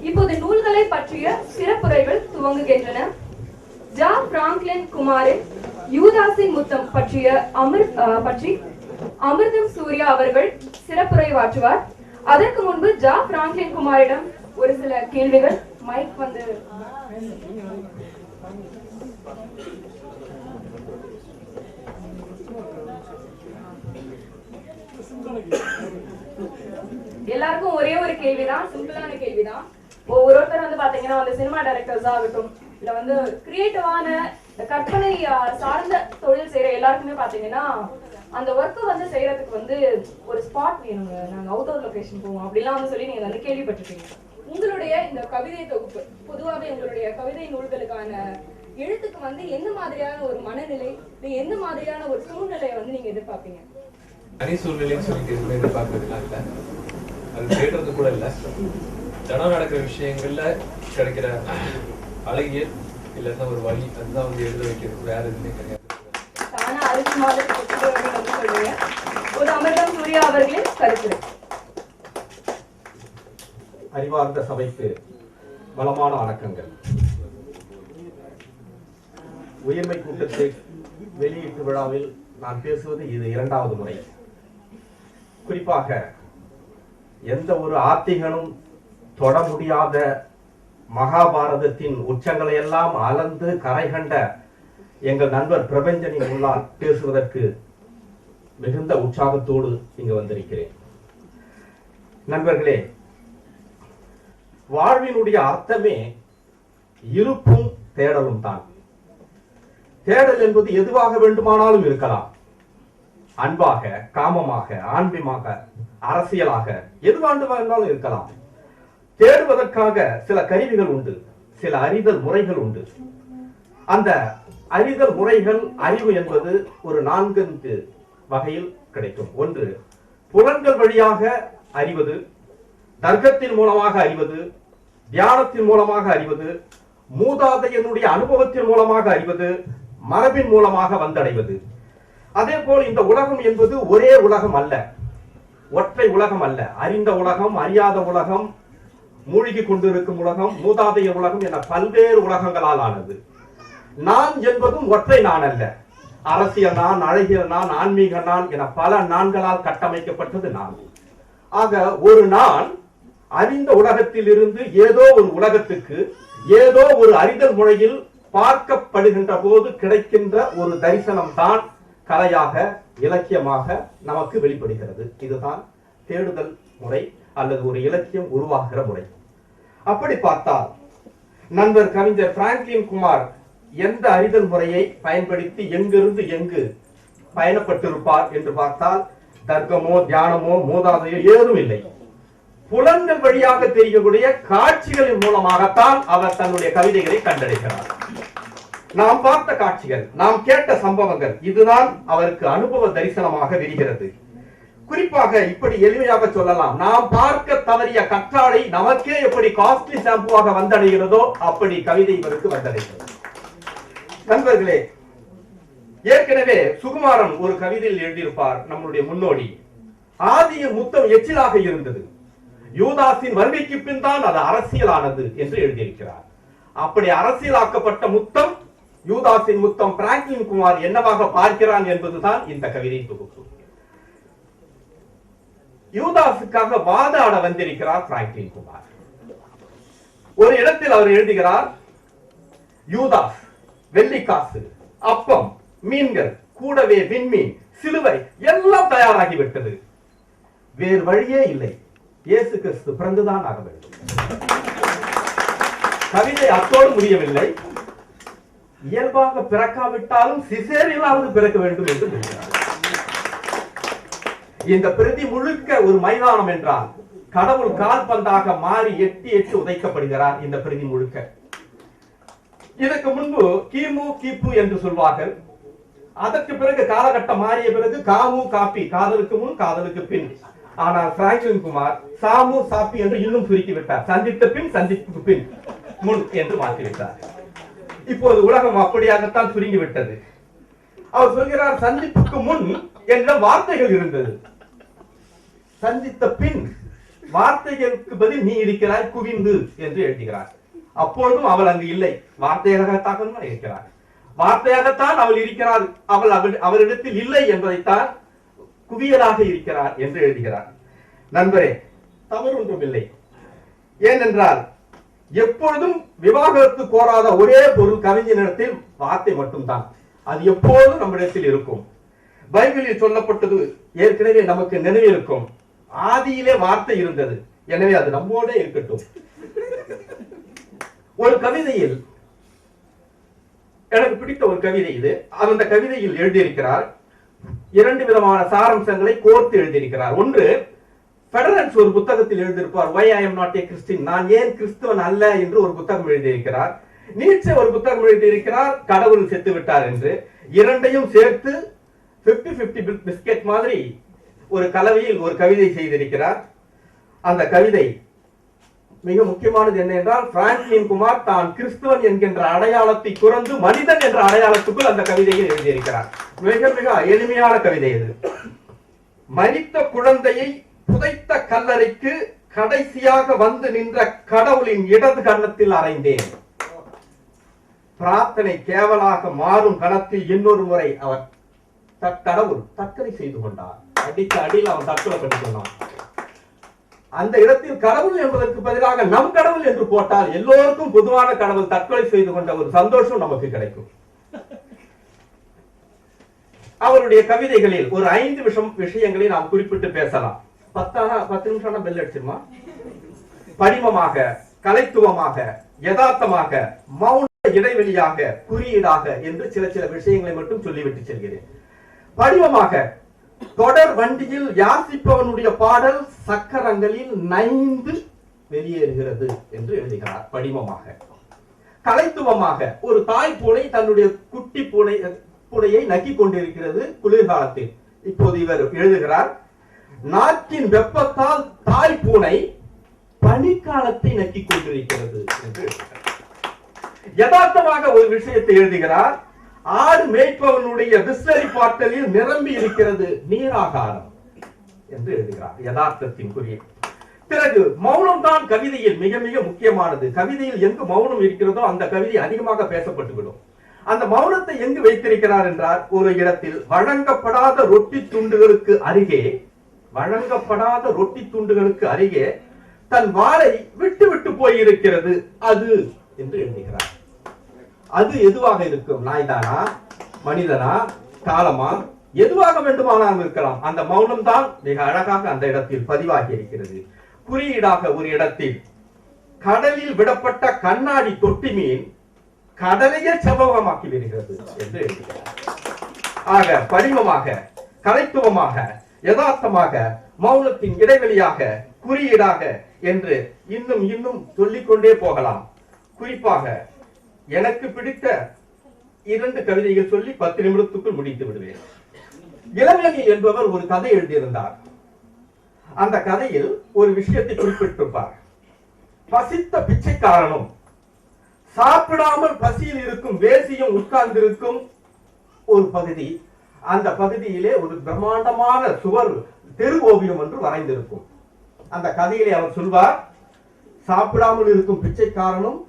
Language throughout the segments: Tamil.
இப்போது நூல்களை பற்றிய சிறப்புரைகள் துவங்குகின்றன. ஜா. பிராங்க்லின் குமாரின் யூதாசின் முத்தம் பற்றிய அமிர் பற்றி அமிர்தம் சூர்யா அவர்கள் சிறப்புரை வாற்றுவார். அதற்கு முன்பு ஜா. பிராங்க்லின் குமாரிடம் ஒரு சில கேள்விகள் மைக் வந்து எல்லாருக்கும் ஒரே ஒரு கேள்விதான் சிம்பிளான கேள்விதான். ஒரு ஒருத்தர் வந்து பாத்தீங்கன்னா வந்து சினிமா டைரக்டர்ஸ் ஆகட்டும் இல்ல வந்து கிரியேட்டிவான கற்பனை சார்ந்த தொழில் செய்யற எல்லாருக்குமே பாத்தீங்கன்னா அந்த ஒர்க்கை வந்து செய்யறதுக்கு வந்து ஒரு ஸ்பாட் வேணுங்க. நாங்க அவுட்டோர் லொகேஷன் போவோம். அப்படிலாம் வந்து சொல்லி நீங்க வந்து கேள்விப்பட்டிருக்கீங்க உங்களுடைய இந்த கவிதை தொகுப்பு பொதுவாகவே உங்களுடைய கவிதை நூல்களுக்கான எழுத்துக்கு வந்து எந்த மாதிரியான ஒரு மனநிலை எந்த மாதிரியான ஒரு சூழ்நிலையை வந்து நீங்க எதிர்பார்ப்பீங்க? தனி சூழ்நிலைன்னு சொல்லி எதிர்பார்க்கறதுலாம் இல்லை. அது தேடுறது கூட இல்லை. தினம் நடக்கிற விஷயங்கள்ல கிடைக்கிற அழகியல் இல்லைன்னா ஒரு வழி அதுதான் வந்து எழுத வைக்கிறது. வேற எதுவுமே கிடையாது. ஒரு அமிர்தம் சூர்யா அவர்களின் கருத்து. அறிவார்ந்த சபைக்கு பலமான வணக்கங்கள். உயர்மை கூட்டத்தை வெளியீட்டு விழாவில் நான் பேசுவது இது இரண்டாவது முறை. குறிப்பாக எந்த ஒரு ஆத்திகனும் தொட முடியாத மகாபாரதத்தின் உச்சங்களை எல்லாம் அளந்து கரை கண்ட எங்கள் நண்பர் பிரபஞ்சனின் முன்னால் பேசுவதற்கு மிகுந்த உற்சாகத்தோடு இங்கு வந்திருக்கிறேன். நண்பர்களே வாழ்வினுடைய அர்த்தமே இருப்பும் தேடலும் தான். தேடல் என்பது எதுவாக வேண்டுமானாலும் இருக்கலாம். அன்பாக காமமாக ஆன்மீமாக அரசியலாக எது வேண்டுமானாலும் இருக்கலாம். தேடுவதற்காக சில கருவிகள் உண்டு சில அறிதல் முறைகள் உண்டு. அந்த அறிதல் முறைகள் அறிவு என்பது ஒரு நான்கு வகையில் கிடைக்கும். ஒன்று புலன்கள் வழியாக அறிவது தர்க்கத்தின் மூலமாக அறிவது தியானத்தின் மூலமாக அறிவது மூதாதையனுடைய அனுபவத்தின் மூலமாக அறிவது மரபின் மூலமாக வந்தடைவது. அதே போல் இந்த உலகம் என்பது ஒரே உலகம் அல்ல ஒற்றை உலகம் அல்ல அறிந்த உலகம் அறியாத உலகம் மூழ்கி கொண்டிருக்கும் உலகம் மூதாதைய உலகம் என பல்வேறு உலகங்களால் ஆனது. நான் என்பதும் ஒற்றை நான் அல்ல. அரசியல் நான் அழகிய நான் ஆன்மீக நான் என பல நான்களால் கட்டமைக்கப்பட்டது நான். ஆக ஒரு நான் அறிந்த உலகத்தில் இருந்து ஏதோ ஒரு உலகத்துக்கு ஏதோ ஒரு அறிதல் முறையில் பார்க்கப்படுகின்ற போது கிடைக்கின்ற ஒரு தரிசனம் தான் கலையாக இலக்கியமாக நமக்கு வெளிப்படுகிறது. இதுதான் தேடுதல் முறை. அல்லது ஒரு இலக்கியம் உருவாகிற முறை. அப்படி பார்த்தால் நண்பர் கவிஞர் பிராங்க்லின் குமார் எந்த அறிதல் முறையை பயன்படுத்தி எங்கிருந்து எங்கு பயணப்பட்டிருப்பார் என்று பார்த்தால் தர்க்கமோ தியானமோ மூதாதையோ ஏதும் இல்லை. புலன்கள் வழியாக தெரியக்கூடிய காட்சிகளின் மூலமாகத்தான் அவர் தன்னுடைய கவிதைகளை கண்டடைகிறார். நாம் பார்த்த காட்சிகள் நாம் கேட்ட சம்பவங்கள் இதுதான் அவருக்கு அனுபவ தரிசனமாக விரிகிறது. குறிப்பாக இப்படி எளிமையாக சொல்லலாம். நாம் பார்க்க தவறிய கற்றாழை நமக்கே எப்படி காஸ்ட்லி ஷாம்புவாக வந்தடைகிறதோ அப்படி கவிதை இவருக்கு வந்தடைகிறது. நண்பர்களே ஏற்கனவே சுகுமாரன் ஒரு கவிதையில் எழுதியிருப்பார் நம்முடைய முன்னோடி. ஆதிய முத்தம் எச்சிலாக இருந்தது. யூதாசின் வருகைக்கு பின் தான் அது அரசியலானது என்று எழுதியிருக்கிறார். அப்படி அரசியலாக்கப்பட்ட முத்தம் யூதாசின் முத்தம் பிராங்கின் குமார் என்னவாக பார்க்கிறான் என்பதுதான் இந்த கவிதை தொகுப்பு. யூதாஸுக்காக வாதாட வந்திருக்கிறார் பிராங்க்லின் குமார். ஒரு இடத்தில் அவர் எழுதுகிறார் யூதாஸ் வெள்ளிக்காசு அப்பம் மீன்கள் கூடவே விண்மீன் சிலுவை எல்லாம் தயாராகிவிட்டது. வேறு வழியே இல்லை. இயேசு கிறிஸ்து பிறந்துதான் ஆக வேண்டும். கவிதை அத்தோடு முடியவில்லை. இயல்பாக பிறக்காவிட்டாலும் சிசேரிலாவது பிறக்க வேண்டும் என்று சொல்கிறார் இந்த பிரதி முழுக்க ஒரு மைதானம் என்றால் கடவுள் கால்பந்தாக மாறி எட்டி எட்டி உதைக்கப்படுகிறார் இந்த பிரதி முழுக்க. இதற்கு முன்பு கிமு கிபு என்று சொல்வார்கள். அதற்கு பிறகு காலகட்டம் மாறிய பிறகு காமு காப்பி காதலுக்கு முன் காதலுக்கு பின். ஆனால் பிராங்க்லின் குமார் சாமு சாப்பி என்று இன்னும் சுருக்கி விட்டார். சந்தித்த பின் சந்திப்புக்கு பின் முன் என்று மாற்றிவிட்டார் இப்போது உலகம் அப்படியாகத்தான் சுருங்கி விட்டது. அவர் சொல்கிறார் சந்திப்புக்கு முன் என்ற வார்த்தைகள் இருந்தது? சந்தித்த பின் வார்த்தைகளுக்கு பதில் நீ இருக்கிறாய் குவிந்து என்று எழுதுகிறார். அப்பொழுதும் அவள் அங்கு இல்லை. வார்த்தையாகத்தான் இருக்கிறார் வார்த்தையாகத்தான் அவள் இருக்கிறார் அவள் அவள் அவரிடத்தில் இல்லை என்பதைத்தான் குவியலாக இருக்கிறார் என்று எழுதுகிறார். நண்பரே தவறு ஒன்றும் இல்லை. ஏனென்றால் எப்பொழுதும் விவாகரத்து கோராத ஒரே பொருள் கவிஞனிடத்தில் வார்த்தை மட்டும்தான். அது எப்போதும் நம்மிடத்தில் இருக்கும். பைபிளில் சொல்லப்பட்டது ஏற்கனவே நமக்கு நினைவு இருக்கும். ஆதியிலே வார்த்தை இருந்தது. எனவே அது நம்மோட இருக்கட்டும். ஒரு கவிதையில் எனக்கு பிடித்த ஒரு கவிதை இது. அந்த கவிதையில் எழுதியிருக்கிறார். இரண்டு விதமான சாரம்சங்களை கோர்த்து எழுதியிருக்கிறார். ஒன்று பெடரன்ஸ் ஒரு புத்தகத்தில் எழுதியிருப்பார் why I am not a Christian நான் ஏன் கிறிஸ்துவன் அல்ல? என்று ஒரு புத்தகம் எழுதியிருக்கிறார். நீட்சே ஒரு புத்தகம் எழுதியிருக்கிறார் கடவுள் செத்து விட்டார் என்று. இரண்டையும் சேர்த்து 50 50 பிஸ்கெட் மாதிரி ஒரு கலவையில் ஒரு கவிதை செய்திருக்கிறார். அந்த கவிதை மிக முக்கியமானது என்ன என்றால் பிரான்க்லின் குமார் தான் கிறிஸ்துவன் என்கின்ற அடையாளத்தை குறந்து மனிதன் என்ற அடையாளத்துக்குள் அந்த கவிதையில் எழுதியிருக்கிறார். மிக மிக எளிமையான கவிதை இது. மரித்த குழந்தையை புதைத்த கல்லறைக்கு கடைசியாக வந்து நின்ற கடவுளின் இடது கன்னத்தில் அறைந்தேன். பிரார்த்தனை கேவலாக மாறும் கணத்தில் இன்னொரு முறை அவர் கடவுள் தற்கொலை செய்து கொண்டார். அடித்த அடியில் அவன் தற்கொலை பண்ணிக்கொண்டான் அந்த இடத்தில் கடவுள் என்பதற்கு பதிலாக நம் கடவுள் என்று போட்டால் எல்லோருக்கும் பொதுவான கடவுள் தற்கொலை செய்து கொண்ட ஒரு சந்தோஷம் நமக்கு கிடைக்கும். அவருடைய கவிதைகளில் ஒரு ஐந்து விஷம் விஷயங்களை நாம் குறிப்பிட்டு பேசலாம். பத்தானா பத்து நிமிஷம் பெல் அடிச்சிருமா? படிமமாக கலைத்துவமாக யதார்த்தமாக மௌன இடைவெளியாக குறியீடாக என்று சில சில விஷயங்களை மட்டும் சொல்லிவிட்டு செல்கிறேன். படிவமாக தொடர் வண்டியில் யாசிப்பவனுடைய பாடல் சக்கரங்களில் நைந்து வெளியேறுகிறது என்று எழுதுகிறார் படிமமாக கலைத்துவமாக ஒரு தாய் பூனை தன்னுடைய குட்டி பூனை பூனையை நக்கி கொண்டிருக்கிறது குளிர்காலத்தில். இப்போது இவர் எழுதுகிறார் நாட்டின் வெப்பத்தால் தாய் பூனை பனிக்காலத்தை நக்கிக் கொண்டிருக்கிறது என்று எழுதுகிறார். யதார்த்தமாக ஒரு விஷயத்தை எழுதுகிறார். ஆடு மேய்ப்பவனுடைய விஸ்லரி பாட்டலில் நிரம்பி இருக்கிறது நீராகாரம் என்று எழுதுகிறார். யதார்த்தத்தின் குறியீடு பிறகு மௌனம் தான் கவிதையில் மிக மிக முக்கியமானது. கவிதையில் எங்கு மௌனம் இருக்கிறதோ அந்த கவிதை அதிகமாக பேசப்பட்டுவிடும். அந்த மௌனத்தை எங்கு வைத்திருக்கிறார் என்றால் ஒரு இடத்தில் வழங்கப்படாத ரொட்டி துண்டுகளுக்கு அருகே வழங்கப்படாத ரொட்டி துண்டுகளுக்கு அருகே தன் வாளை விட்டு விட்டு போயிருக்கிறது. அது என்று எண்ணுகிறார். அது எதுவாக இருக்கும்? நாய்தானா? மனிதனா? காலமா? எதுவாக வேண்டுமானாலும் இருக்கலாம். அந்த மௌனம் தான் மிக அழகாக அந்த இடத்தில் பதிவாகி இருக்கிறது. குறியீடாக ஒரு இடத்தில் கடலில் விடப்பட்ட கண்ணாடி தொட்டி மீன் கடலையே செவ்வகமாக்கி விடுகிறது என்று ஆக படிமமாக கலைத்துவமாக யதார்த்தமாக மௌனத்தின் இடைவெளியாக குறியீடாக என்று இன்னும் இன்னும் சொல்லிக்கொண்டே போகலாம். குறிப்பாக எனக்கு பிடித்த இரண்டு கவிதைகள் சொல்லி பத்து நிமிடத்துக்குள் முடித்து விடுவேன். இளவேணி என்பவர் ஒரு கதை எழுதியிருந்தார். அந்த கதையில் ஒரு விஷயத்தை குறிப்பிட்டிருப்பார். பசித்த பிச்சைக்காரனும் சாப்பிடாமல் பசியில் இருக்கும் வேசியும் உட்கார்ந்திருக்கும் ஒரு பகுதி அந்த பகுதியிலே ஒரு பிரம்மாண்டமான சுவர் தெரு ஓவியம் என்று வரைந்திருக்கும். அந்த கதையிலே அவர் சொல்வார் சாப்பிடாமல் இருக்கும் பிச்சைக்காரனும்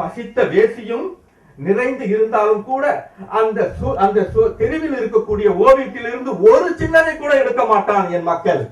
பசித்த வேசியும் நிறைந்து இருந்தாலும் கூட அந்த சு- அந்த சு- தெருவில் இருக்கக்கூடிய ஓவியத்திலிருந்து ஒரு சின்னதை கூட எடுக்க மாட்டான் என் மக்கள்.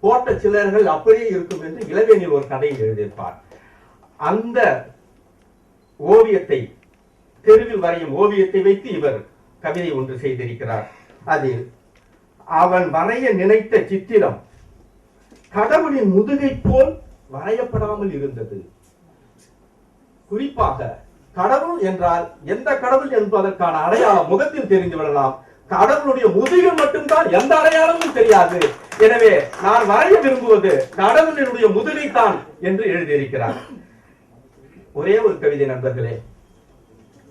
போட்ட சில்லர்கள் அப்படியே இருக்கும் என்று இளவேனில் ஒரு கதையில் எழுதியிருப்பார். அந்த ஓவியத்தை தெருவில் வரையும் ஓவியத்தை வைத்து இவர் கவிதை ஒன்று செய்திருக்கிறார். அதில் அவன் வரைய நினைத்த சித்திரம் கடவுளின் முதுகை போல் வரையப்படாமல் இருந்தது. குறிப்பாக கடவுள் என்றால் எந்த கடவுள் என்பதற்கான அடையாளம் முகத்தில் தெரிந்து விடலாம். கடவுளுடைய முதுகில் மட்டும்தான் எந்த அடையாளமும் தெரியாது. எனவே நான் வரைய விரும்புவது கடவுளினுடைய முதுகைத்தான் என்று எழுதியிருக்கிறார். ஒரே ஒரு கவிதை நண்பர்களே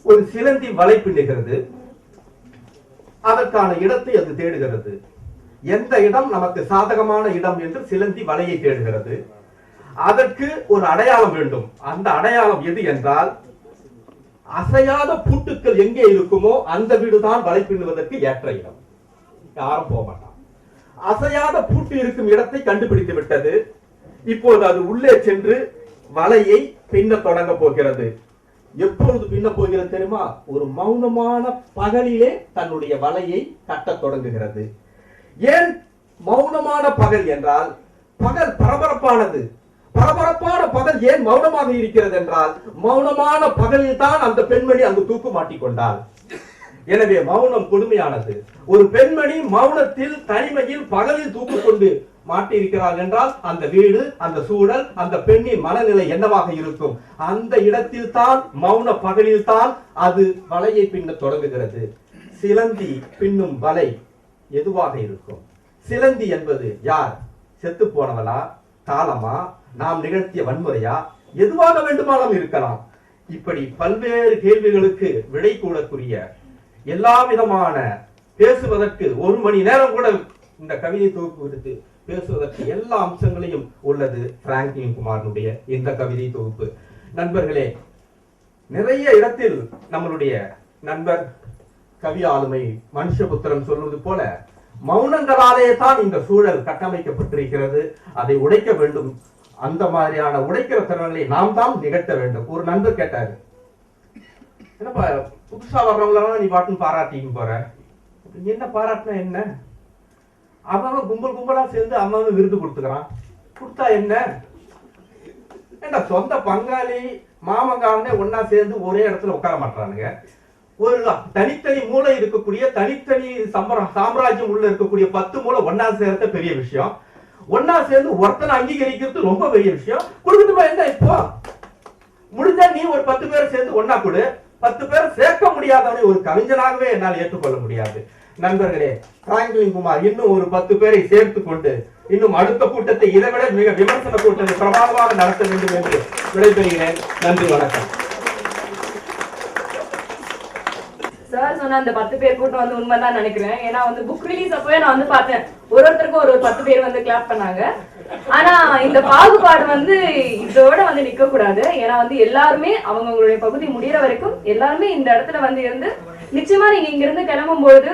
ஒரு சிலந்தி வலை பின்னுகிறது அதற்கான இடத்தை அது தேடுகிறது. எந்த இடம் நமக்கு சாதகமான இடம் என்று சிலந்தி வலையை தேடுகிறது. அதற்கு ஒரு அடையாளம் வேண்டும். அந்த அடையாளம் எது என்றால் அசையாத பூட்டுக்கள் எங்கே இருக்குமோ அந்த வீடுதான் வலை பின்னுவதற்கு ஏற்ற இடம். யாரும் போக மாட்டான். அசையாத பூட்டு இருக்கும் இடத்தை கண்டுபிடித்து விட்டது. இப்போது அது உள்ளே சென்று வலையை பின்ன தொடங்க போகிறது. எப்பொழுது பின்ன போகிறது தெரியுமா? ஒரு மௌனமான பகலிலே தன்னுடைய வலையை கட்டத் தொடங்குகிறது. ஏன் மௌனமான பகல் என்றால் பகல் பரபரப்பானது. பரபரப்பான பகல் ஏன் மௌனமாக இருக்கிறது என்றால் மௌனமான பகலில் தான் அந்த பெண்மணி அங்கு தூக்கு மாட்டிக்கொண்டாள் எனவே மௌனம் கொடுமையானது. ஒரு பெண்மணி மௌனத்தில் தனிமையில் பகலில் தூக்கு கொண்டு மாட்டியிருக்கிறாள் என்றால் அந்த வீடு அந்த சூழல் அந்த பெண்ணின் மனநிலை என்னவாக இருக்கும்? அந்த இடத்தில் தான் மௌன பகலில் தான் அது வலையை பின்ன தொடங்குகிறது. சிலந்தி பின்னும் வலை எதுவாக இருக்கும்? சிலந்தி என்பது யார்? செத்து போனவளா? தாளமா? நாம் நிகழ்த்திய வன்முறையா? எதுவாக வேண்டுமானாலும் இருக்கலாம். இப்படி பல்வேறு கேள்விகளுக்கு விடை கூடக்கூடிய எல்லா விதமான பேசுவதற்கு ஒரு மணி நேரம் கூட இந்த கவிதை தொகுப்பு குறித்து பேசுவதற்கு எல்லா அம்சங்களையும் உள்ளது பிராங்கின் குமாரனுடைய இந்த கவிதை தொகுப்பு. நண்பர்களே நிறைய இடத்தில் நம்மளுடைய நண்பர் கவி ஆளுமை மனுஷபுத்திரன் சொல்வது போல மௌனங்களாலே தான் இந்த சூழல் கட்டமைக்கப்பட்டிருக்கிறது. அதை உடைக்க வேண்டும். அந்த மாதிரியான உடைக்கிற திறன்களை நாம் தான் நிகழ்த்த வேண்டும். ஒரு நண்பர் கேட்டாரு. என்னப்பா புதுசா வர்றவங்களெல்லாம் நீ பாட்டுன்னு பாராட்டின்னு போற? நீ என்ன பாராட்டினா என்ன? அவன் கும்பல் கும்பலா சேர்ந்து அம்மாவும் விருது கொடுத்துக்கிறான். கொடுத்தா என்ன? ஏண்டா சொந்த பங்காளி மாமங்காரனே ஒன்னா சேர்ந்து ஒரே இடத்துல உட்கார மாட்டானுங்க ஒரு தனித்தனி மூளை இருக்கக்கூடிய தனித்தனி சம்பர- சாம்ராஜ்யம் உள்ள இருக்கக்கூடிய பத்து மூளை ஒன்னா சேர்த்த பெரிய விஷயம். ஒன்னா சேர்ந்து ஒருத்தனை அங்கீகரிக்கிறது ரொம்ப பெரிய விஷயம். குடும்பத்துமா என்ன இப்போ? முடிஞ்சா நீ ஒரு பத்து பேரை சேர்ந்து ஒன்னா கொடு. பத்து பேரை சேர்க்க முடியாதவனை ஒரு கவிஞனாகவே என்னால் ஏற்றுக்கொள்ள முடியாது. நண்பர்களே பிராங்க்லின் குமார் இன்னும் ஒரு பத்து பேரை சேர்த்து கொண்டு இன்னும் அடுத்த கூட்டத்தை இதை விட மிக விமர்சன கூட்டத்தை பிரபலமாக நடத்த வேண்டும் என்று விடைபெறுகிறேன். நன்றி வணக்கம். சார் சொன்ன அந்த பத்து பேர் கூட்டம் வந்து உண்மை தான் நினைக்கிறேன். ஏன்னா வந்து புக் ரிலீஸ் அப்பவே நான் வந்து பார்த்தேன். ஒரு ஒருத்தருக்கும் ஒரு ஒரு பத்து பேர் வந்து கிளாப் பண்ணாங்க. ஆனா இந்த பாகுபாடு வந்து இதோட வந்து நிக்க கூடாது ஏன்னா வந்து எல்லாருமே அவங்கவுங்களுடைய பகுதி முடியற வரைக்கும் எல்லாருமே இந்த இடத்துல வந்து இருந்து நிச்சயமா நீங்க இங்க இருந்து கிளம்பும்போது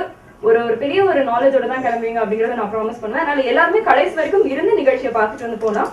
ஒரு ஒரு பெரிய ஒரு நாலேஜோட தான் கிளம்புவீங்க அப்படிங்கறத நான் ப்ராமிஸ் பண்ணுவேன். அதனால எல்லாருமே கடைசி வரைக்கும் இருந்து நிகழ்ச்சியை பார்த்துட்டு வந்து போனா